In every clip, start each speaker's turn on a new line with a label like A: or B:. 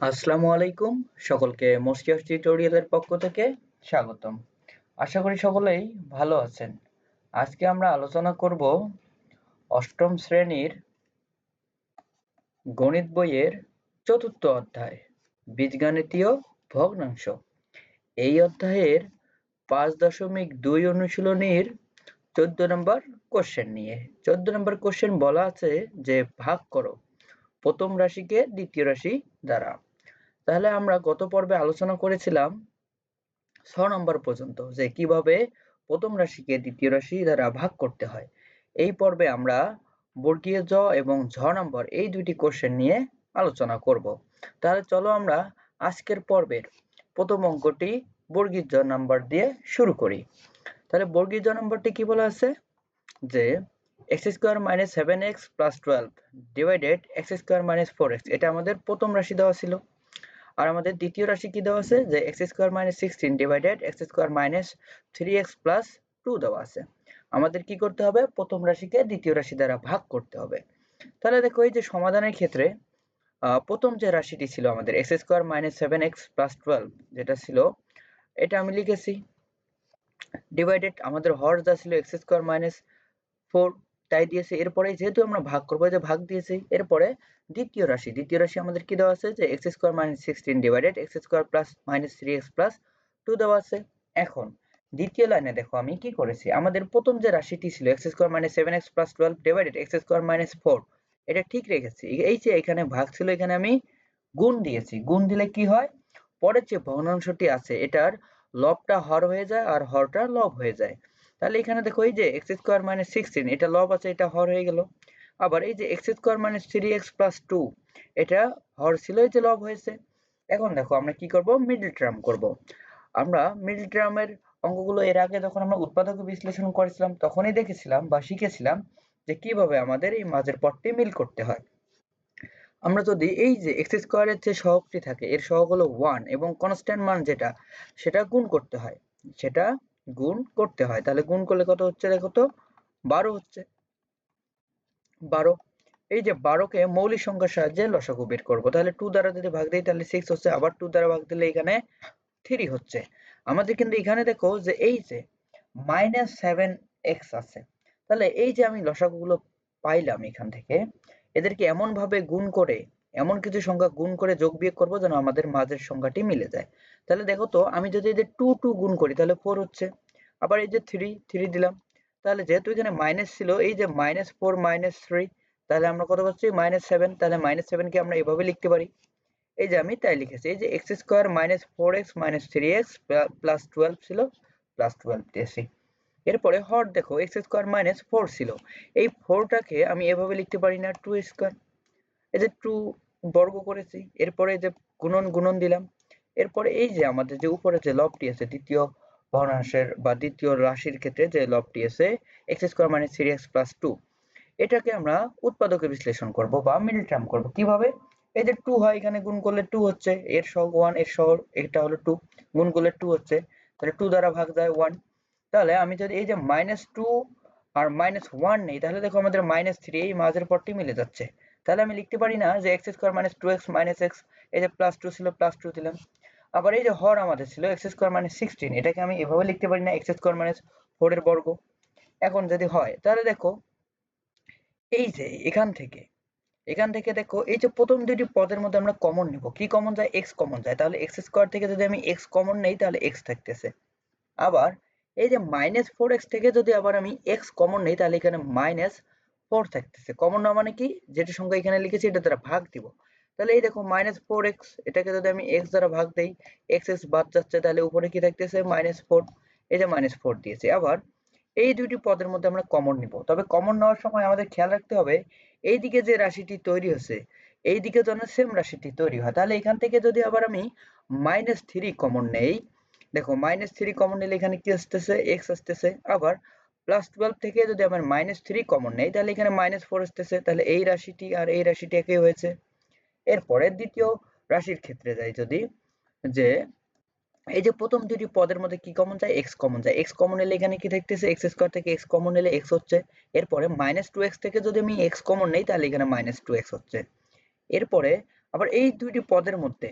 A: আসসালামু আলাইকুম। সকলকে মস্কিয়াস টিউটোরিয়ালের পক্ষ থেকে স্বাগতম। আশা করি সকলেই ভালো আছেন। আজকে আমরা আলোচনা করব অষ্টম শ্রেণির গণিত বইয়ের চতুর্থ অধ্যায়, বীজগাণিতীয় ভগ্নাংশ। এই অধ্যায়ের পাঁচ দশমিক দুই অনুশীলনীর চোদ্দ নম্বর কোশ্চেন নিয়ে। চোদ্দ নম্বর কোশ্চেন বলা আছে যে, ভাগ করো। প্রথম রাশিকে দ্বিতীয় রাশি দ্বারা। তাহলে আমরা গত পর্বে আলোচনা করেছিলাম ছ নম্বর পর্যন্ত যে কীভাবে প্রথম রাশিকে দ্বিতীয় রাশি দ্বারা ভাগ করতে হয়। এই পর্বে আমরা বর্গীয় জ এবং ঝ নম্বর এই দুইটি কোশ্চেন নিয়ে আলোচনা করব। তাহলে চলো আমরা আজকের পর্বের প্রথম অঙ্কটি বর্গীয় জ নাম্বার দিয়ে শুরু করি। তাহলে বর্গীয় জ নম্বরটি কি বলা আছে? যে x square minus seven x plus twelve divided x square minus four x এটা আমাদের প্রথম রাশি দেওয়া ছিল। আর আমাদের দ্বিতীয় রাশি কি দেওয়া আছে? যে x square minus sixteen divided x square minus three x plus two দেওয়া আছে। আমাদের কি করতে হবে? প্রথম রাশিকে দ্বিতীয় রাশি দ্বারা ভাগ করতে হবে। তাহলে দেখো এই যে সমাধানের ক্ষেত্রে প্রথম যে রাশিটি ছিল আমাদের x square minus seven x plus twelve যেটা ছিল, এটা আমি লিখেছি। ডিভাইডেড আমাদের হর যা ছিল এক্স স্কোয়ার মাইনাস ফোর তাই দিয়েছে। এরপরে যেহেতু আমরা ভাগ করব যে ভাগ দিয়েছি, এরপরে দ্বিতীয় রাশি দ্বিতীয় রাশি আমাদের কি দেওয়া আছে? যে x square minus sixteen divided x square plus minus three x plus two দেওয়া আছে। এখন দ্বিতীয় লাইনে দেখো, আমি কি করেছি? আমাদের প্রথম যে রাশিটি ছিল x square minus seven x plus twelve divided x square minus four এটা ঠিক রেখেছি। এই যে এখানে ভাগ ছিল, এখানে আমি গুণ দিয়েছি। গুণ দিলে কি হয়? পরের যে ভগ্নাংশটি আছে, এটার লবটা হর হয়ে যায় আর হরটা লব হয়ে যায়। তাহলে এখানে দেখো এই যে এক্স স্কোয়ার মাইনাস সিক্সটিন এটা লব আছে, এটা হর হয়ে গেল। আবার এই যে x square minus three x plus two এটা হর ছিল, এই যে লব হয়েছে। এখন দেখো আমরা কি করব? মিডল টার্ম করব। আমরা মিডল টার্মের অঙ্কগুলো এর আগে যখন আমরা উৎপাদক বিশ্লেষণ করেছিলাম, তখনই দেখেছিলাম বা শিখেছিলাম যে কীভাবে আমাদের এই মাঝের পথটি মিল করতে হয়। আমরা যদি এই যে এক্স স্কোয়ারের যে সহগটি থাকে, এর সহগ হলো ওয়ান এবং কনস্ট্যান্ট মান যেটা, সেটা গুণ করতে হয়। সেটা গুণ করতে হয়। তাহলে গুণ করলে কত হচ্ছে দেখো তো? বারো হচ্ছে। বারো। এই যে বারোকে মৌলিক সংখ্যার সাহায্যে লসাগু বের করব। তাহলে টু দ্বারা যদি ভাগ দিই, তাহলে সিক্স হচ্ছে। আবার টু দ্বারা ভাগ দিলে এখানে থ্রি হচ্ছে। আমাদের কিন্তু এখানে দেখো যে এই যে মাইনাস সেভেন এক্স আছে। তাহলে এই যে আমি লসাগুগুলো পাইলাম এখান থেকে, এদেরকে এমন ভাবে গুণ করে এমন কিছু সংখ্যা গুণ করে যোগ বিয়োগ করব যেন আমাদের মাঝের সংখ্যাটি মিলে যায়। তাহলে দেখো তো, আমি যদি এই যে টু টু গুণ করি, তাহলে ফোর হচ্ছে। আবার এই যে থ্রি থ্রি দিলাম। তাহলে যেহেতু এখানে মাইনাস ছিল, এই যে মাইনাস ফোর মাইনাস থ্রি তাহলে আমরা কত পাচ্ছি? মাইনাস সেভেন তাহলে মাইনাস সেভেনকে আমরা এভাবে লিখতে পারি। এই যে আমি তাই লিখেছি, এই যে x square minus four x minus three x plus twelve ছিল প্লাস টুয়েলভ দিয়েছি এরপরে হর দেখো এক্স স্কোয়ার মাইনাস ফোর ছিল। এই ফোরটাকে আমি এভাবে লিখতে পারি না টু স্কোয়ার এই যে টু বর্গ করেছি, এরপরে যে গুণন গুণন দিলাম, এরপরে এই যে আমাদের যে উপরে যে লবটি আছে, দ্বিতীয় ভগ্নাংশের বা দ্বিতীয় রাশির ক্ষেত্রে যে লবটি আছে x square minus three x plus two এটাকে আমরা উৎপাদকে বিশ্লেষণ করব বা মিডল টার্ম করব। কীভাবে? এই যে টু হয়, এখানে গুণ করলে টু হচ্ছে, এর সহগ ওয়ানের সহগ এটা হলো টু গুণ করলে টু হচ্ছে, তাহলে টু দ্বারা ভাগ যায় ওয়ান তাহলে আমি যদি এই যে মাইনাস টু আর মাইনাস ওয়ান নেই, তাহলে দেখো আমাদের মাইনাস থ্রি এই মাঝের পরটি মিলে যাচ্ছে। তাহলে আমি লিখতে পারি না যে x square minus two x minus x এই যে প্লাস টু ছিল প্লাস টু দিলাম। আবার এই যে হর আমাদের ছিল এক্স স্কোয়ার মাইনাস সিক্সটিন এটাকে আমি এভাবে লিখতে পারি না এক্স স্কোয়ার মাইনাস ফোর এর বর্গ। এখন যদি হয়, তাহলে দেখো, এই যে এখান থেকে এখান থেকে দেখো, এই যে প্রথম দুটি পদের মধ্যে আমরা কমন নিব। কি কমন যায়? এক্স কমন যায়। তাহলে এক্স স্কোয়ার থেকে যদি আমি এক্স কমন নেই, তাহলে এক্স থাকতেছে। আবার এই যে মাইনাস ফোর এক্স থেকে যদি আবার আমি এক্স কমন নেই, তাহলে এখানে মাইনাস ফোর থাকতেছে কমন না মানে কি? যেটা সংখ্যা এখানে লিখেছি, এটা দ্বারা ভাগ দিব। তাহলে এই দেখো মাইনাস ফোর এক্স এটাকে যদি আমি এক্স দ্বারা ভাগ দেই এক্স এক্স বাদ যাচ্ছে, তাহলে উপরে কি থাকতেছে? মাইনাস ফোর এই যে মাইনাস ফোর দিয়েছে। আবার এই দুইটি পদের মধ্যে আমরা কমন নিব। তবে কমন নেওয়ার সময় আমাদের খেয়াল রাখতে হবে এই দিকে যে রাশিটি তৈরি হচ্ছে এই দিকে যেন সেম রাশিটি তৈরি হয়। তাহলে এখান থেকে যদি আবার আমি মাইনাস থ্রি কমন নেই, দেখো মাইনাস থ্রি কমন নিলে এখানে কি আসতেছে? এক্স আসতেছে। আবার প্লাস টুয়েলভ থেকে যদি আমার মাইনাস থ্রি কমন নেই, তাহলে এখানে মাইনাস ফোর আসতেছে। তাহলে এই রাশিটি আর এই রাশিটি একই হয়েছে। এরপরে দ্বিতীয় রাশির ক্ষেত্রে যাই যদি, যে এই যে প্রথম দুটি পদের মধ্যে কি কমন যায় এক্স কমন যায় এক্স কমন এলে এখানে কি থাকতেছে? এক্স স্কোয়ার থেকে এক্স কমন এলে এক্স হচ্ছে। এরপরে মাইনাস টু এক্স থেকে যদি আমি এক্স কমন নেই, তাহলে এখানে মাইনাস টু এক্স হচ্ছে। এরপরে আবার এই দুইটি পদের মধ্যে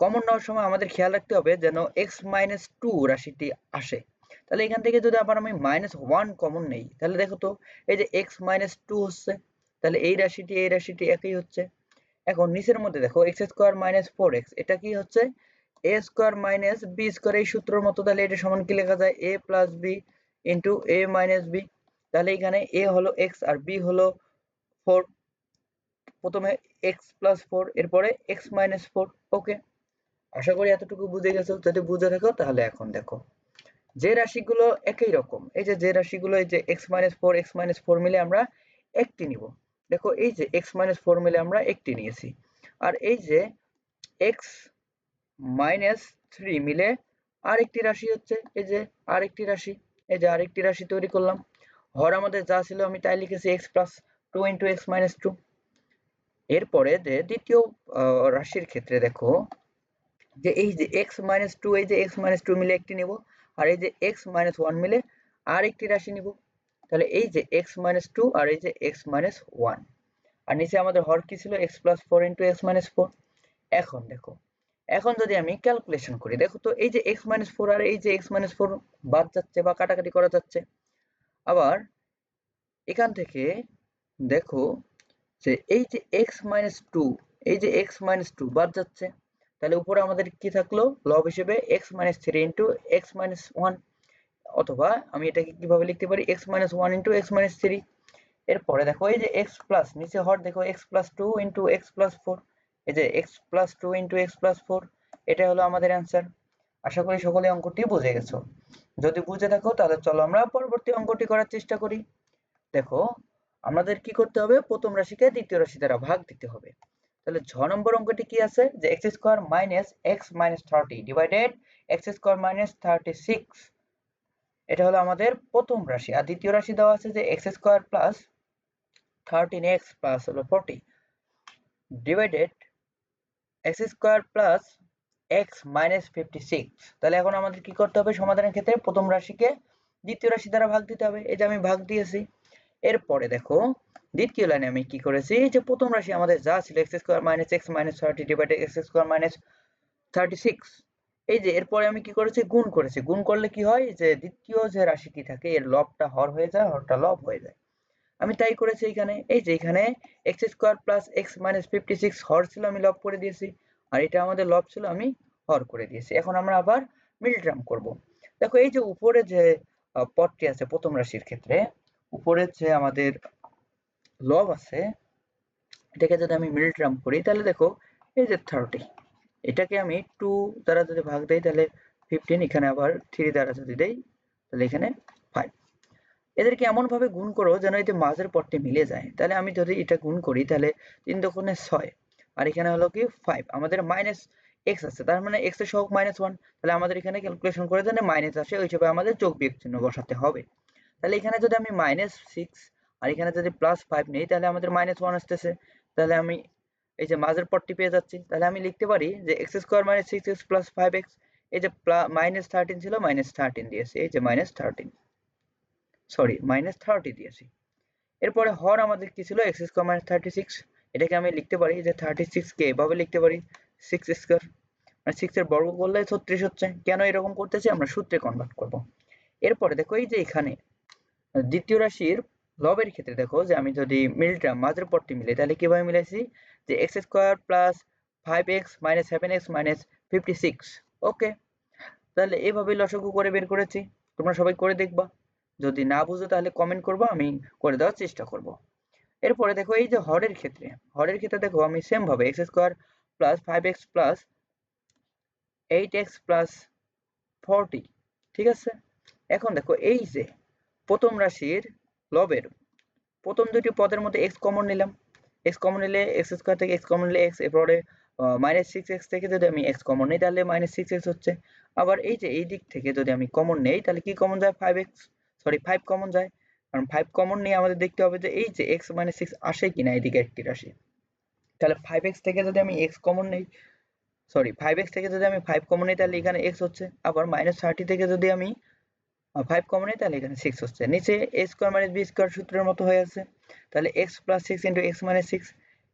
A: কমন নেওয়ার সময় আমাদের খেয়াল রাখতে হবে যেন এক্স মাইনাস টু রাশিটি আসে। তাহলে এখান থেকে যদি আবার আমি মাইনাস ওয়ান কমন নেই, তাহলে দেখো তো, এই যে এক্স মাইনাস টু হচ্ছে, তাহলে এই রাশিটি এই রাশিটি একই হচ্ছে। এখন নিচের মধ্যে দেখো x square minus four x এটা কি হচ্ছে? A square minus b square এই সূত্রের মতো তাহলে এটা সমান কি লেখা যায়? A plus b into a minus b তাহলে এখানে এ হলো এক্স আর বি হলো ফোর প্রথমে এক্স প্লাস ফোর এরপরে এক্স মাইনাস ফোর ওকে আশা করি এতটুকু বুঝে গেছো, যদি বুঝে থাকো, তাহলে এখন দেখো। যে রাশিগুলো একই রকম, এই যে যে রাশিগুলো, এই যে x minus four x minus four মিলে আমরা একটি নিব। দেখো, এই যে এক্স মাইনাস ফোর মিলে আমরা একটি নিয়েছি। আর এই যে এক্স মাইনাস থ্রি মিলে আরেকটি রাশি হচ্ছে, এই যে আরেকটি রাশি, এই যে আরেকটি রাশি তৈরি করলাম। হর আমাদের যা ছিল আমি তাই লিখেছি x plus two into x minus two এরপরে যে দ্বিতীয় রাশির ক্ষেত্রে দেখো, যে এই যে এক্স মাইনাস টু এই যে এক্স মাইনাস টু মিলে একটি নিব। আর এই যে এক্স মাইনাস ওয়ান মিলে আর একটি রাশি নিব। তাহলে এই যে এক্স মাইনাস টু আর এই যে এক্স মাইনাস ওয়ান আর নিচে আমাদের হর কি ছিল? X plus four into x minus four এখন দেখো, এখন যদি আমি ক্যালকুলেশন করি, দেখো তো এই যে এক্স মাইনাস ফোর আর এই যে এক্স মাইনাস ফোর বাদ যাচ্ছে বা কাটাকাটি করা যাচ্ছে। আবার এখান থেকে দেখো যে এই যে এক্স মাইনাস টু এই যে এক্স মাইনাস টু বাদ যাচ্ছে। তাহলে উপরে আমাদের কি থাকল? লব হিসেবে x minus three into x minus one অথবা আমি এটাকে কীভাবে লিখতে পারি? X minus one into x minus three এরপরে দেখো, এই যে এক্স প্লাস নিচে হর দেখো x plus two into x plus four এই যে x plus two into x plus four এটা হলো আমাদের অ্যান্সার আশা করি সকলে অঙ্কটি বুঝে গেছো। যদি বুঝে থাকো, তাহলে চলো আমরা পরবর্তী অঙ্কটি করার চেষ্টা করি। দেখো, আমাদের কি করতে হবে? প্রথম রাশিকে দ্বিতীয় রাশি দ্বারা ভাগ দিতে হবে। তাহলে ছ নম্বর অঙ্কটি কি আছে? যে x square minus x minus thirty divided x square minus thirty six এটা হলো আমাদের প্রথম রাশি। আর দ্বিতীয় রাশি দেওয়া আছে যে x square plus thirteen x plus হলো forty divided x square plus x minus fifty six তাহলে এখন আমাদের কি করতে হবে সমাধানের ক্ষেত্রে? প্রথম রাশিকে দ্বিতীয় রাশি দ্বারা ভাগ দিতে হবে। এই যে আমি ভাগ দিয়েছি। এরপরে দেখো দ্বিতীয় লাইনে আমি কি করেছি? যে প্রথম রাশি আমাদের যা ছিল x square minus x minus thirty divided x square minus thirty six এই যে এরপরে আমি কি করেছি? গুণ করেছি। গুণ করলে কি হয়? যে দ্বিতীয় যে রাশিটি থাকে, এর লবটা হর হয়ে যায়, হরটা লব হয়ে যায়। আমি তাই করেছি এখানে এই যে এখানে x square plus x minus fifty six হর ছিল, আমি লব করে দিয়েছি। আর এটা আমাদের লব ছিল, আমি হর করে দিয়েছি। এখন আমরা আবার মিল ড্রাম করব। দেখো এই যে উপরে যে পদটি আছে প্রথম রাশির ক্ষেত্রে উপরে যে আমাদের লব আছে, এটাকে যদি আমি মিল ড্রাম করি, তাহলে দেখো এই যে থার্টি এটাকে আমি টু দ্বারা যদি ভাগ দেই, তাহলে ফিফটিন এখানে আবার থ্রি দ্বারা যদি দেই, তাহলে এখানে ফাইভ এদেরকে এমন ভাবে গুণ করো যেন এই যে মাঝের পদটি মিলে যায়। তাহলে আমি যদি এটা গুণ করি, তাহলে তিন দোকানে ছয়, আর এখানে হলো কি ফাইভ আমাদের মাইনাস এক্স আছে, তার মানে এক্সের সহগ মাইনাস ওয়ান তাহলে আমাদের এখানে ক্যালকুলেশন করে জানে মাইনাস আসে, ওই হিসেবে আমাদের যোগ বিয়োগ চিহ্ন বসাতে হবে। তাহলে এখানে যদি আমি মাইনাস সিক্স আর এখানে যদি প্লাস ফাইভ নেই, তাহলে আমাদের মাইনাস ওয়ান আসতেছে। তাহলে আমি এই যে মাঝের পদটি পেয়ে যাচ্ছি। তাহলে আমি লিখতে পারি যে x square minus six x plus five x এই যে মাইনাস থার্টিন ছিল মাইনাস থার্টিন দিয়েছি। এই যে minus thirteen sorry minus thirty দিয়েছি। এরপরে হর আমাদের কি ছিল? X square minus thirty six এটাকে আমি লিখতে পারি যে থার্টি সিক্স কে এভাবে লিখতে পারি সিক্স স্কোয়ার মানে সিক্স এর বর্গ করলে ছত্রিশ হচ্ছে। কেন এরকম করতেছি? আমরা সূত্রে কনভার্ট করব। এরপরে দেখো এই যে এখানে দ্বিতীয় রাশির লবের ক্ষেত্রে দেখো যে আমি যদি মিলটা মাঝের পদটি মিলে তাহলে কীভাবে মিলাইছি? যে x square plus five x minus seven x minus fifty six okay তাহলে এইভাবে লসগু করে বের করেছি, তোমরা সবাই করে দেখবা। যদি না বুঝো, তাহলে কমেন্ট করব, আমি করে দেওয়ার চেষ্টা করব। এরপরে দেখো এই যে হরের ক্ষেত্রে হরের ক্ষেত্রে দেখো আমি সেম ভাবে x square plus five x plus eight x plus forty ঠিক আছে? এখন দেখো এই যে প্রথম রাশির লবের। প্রথম দুটি পদের মধ্যে এক্স কমন নিলাম। এক্স কমন নিলে এক্স স্কোয়ার থেকে এক্স কমন নিলে এক্স এরপরে মাইনাস সিক্স এক্স থেকে যদি আমি এক্স কমন নিই, তাহলে মাইনাস সিক্স এক্স হচ্ছে। আবার এই যে, এই দিক থেকে যদি আমি কমন নেই, তাহলে কি কমন যায়? Five x sorry five common যায়। কারণ ফাইভ কমন নিয়ে আমাদের দেখতে হবে যে, এই যে এক্স মাইনাস সিক্স আসে কিনা এদিকে একটি রাশি। তাহলে ফাইভ এক্স থেকে যদি আমি এক্স কমন নেই সরি ফাইভ এক্স থেকে যদি আমি ফাইভ কমন নিই, তাহলে এখানে এক্স হচ্ছে। আবার মাইনাস থার্টি থেকে যদি আমি ফাইভ কমন নিই তাহলে এখানে সিক্স হচ্ছে। নিচে a square minus b square সূত্রের মতো হয়ে আছে। তাহলে x plus six into x minus six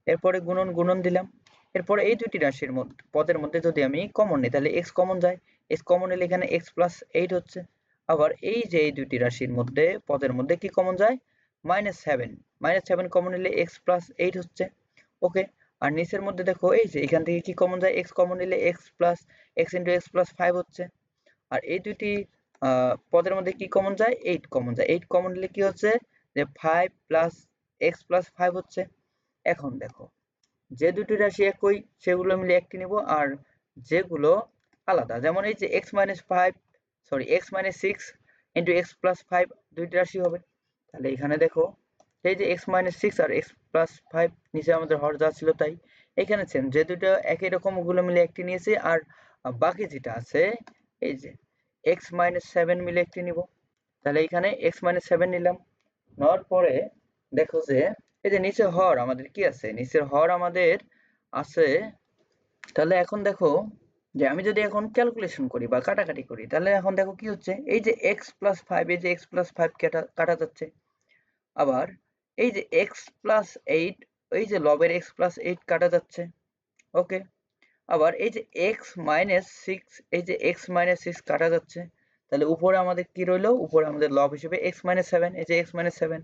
A: এরপরে গুণন গুণন দিলাম। এরপরে এই দুইটি রাশির মধ্যে, পদের মধ্যে যদি আমি কমন নিই, তাহলে এক্স কমন যায়। এক্স কমন নিলে এখানে এক্স প্লাস এইট হচ্ছে। আবার এই যে এই দুইটি রাশির মধ্যে, পদের মধ্যে কি কমন যায়? Minus seven minus seven common নিলে এক্স প্লাস এইট হচ্ছে। ওকে আর নিচের মধ্যে দেখো, এই যে এখান থেকে কি কমন যায়? এক্স কমন নিলে x plus x into x plus five হচ্ছে। আর এই দুইটি পদের মধ্যে কি কমন যায়? এইট কমন যায়। এইট কমন নিলে কি হচ্ছে? যে five plus x plus five হচ্ছে। এখন দেখো, যে দুটি রাশি একই, সেগুলো মিলে একটি নিব আর যেগুলো আলাদা। যেমন এই যে x minus five sorry x minus six into x plus five দুইটি রাশি হবে। তাহলে এখানে দেখো, এই যে এক্স মাইনাস সিক্স আর এক্স প্লাস ফাইভ নিচে আমাদের হর যা ছিল তাই। এখানে সেম যে দুটো একই রকম, ওগুলো মিলে একটি নিয়েছি। আর বাকি যেটা আছে, এই যে এক্স মাইনাস সেভেন মিলে একটি নিব। তাহলে এখানে এক্স মাইনাস সেভেন নিলাম। নেওয়ার পরে দেখো যে, এই যে নিচের হর আমাদের কি আছে? নিচের হর আমাদের আছে, তাহলে এখন দেখো যে আমি যদি এখন ক্যালকুলেশন করি বা কাটাকাটি করি, তাহলে এখন দেখো কি হচ্ছে? এই যে এক্স প্লাস ফাইভ এই যে এক্স প্লাস ফাইভ কাটা কাটা যাচ্ছে। আবার এই যে এক্স প্লাস এইট এই যে লবের এক্স প্লাস এইট কাটা যাচ্ছে। ওকে আবার এই যে এক্স মাইনাস সিক্স এই যে এক্স মাইনাস সিক্স কাটা যাচ্ছে, তাহলে উপরে আমাদের কি রইল? উপরে আমাদের লব হিসেবে এক্স মাইনাস সেভেন এই যে এক্স মাইনাস সেভেন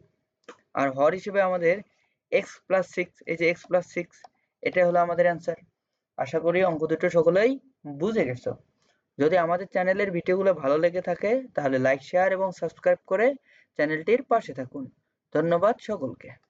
A: আর হর হিসেবে আমাদের এক্স প্লাস সিক্স এই যে এক্স প্লাস সিক্স এটাই হলো আমাদের অ্যান্সার আশা করি অঙ্ক দুটো সকলেই বুঝে গেছো। যদি আমাদের চ্যানেলের ভিডিওগুলো ভালো লেগে থাকে, তাহলে লাইক শেয়ার এবং সাবস্ক্রাইব করে চ্যানেলটির পাশে থাকুন। ধন্যবাদ সকলকে।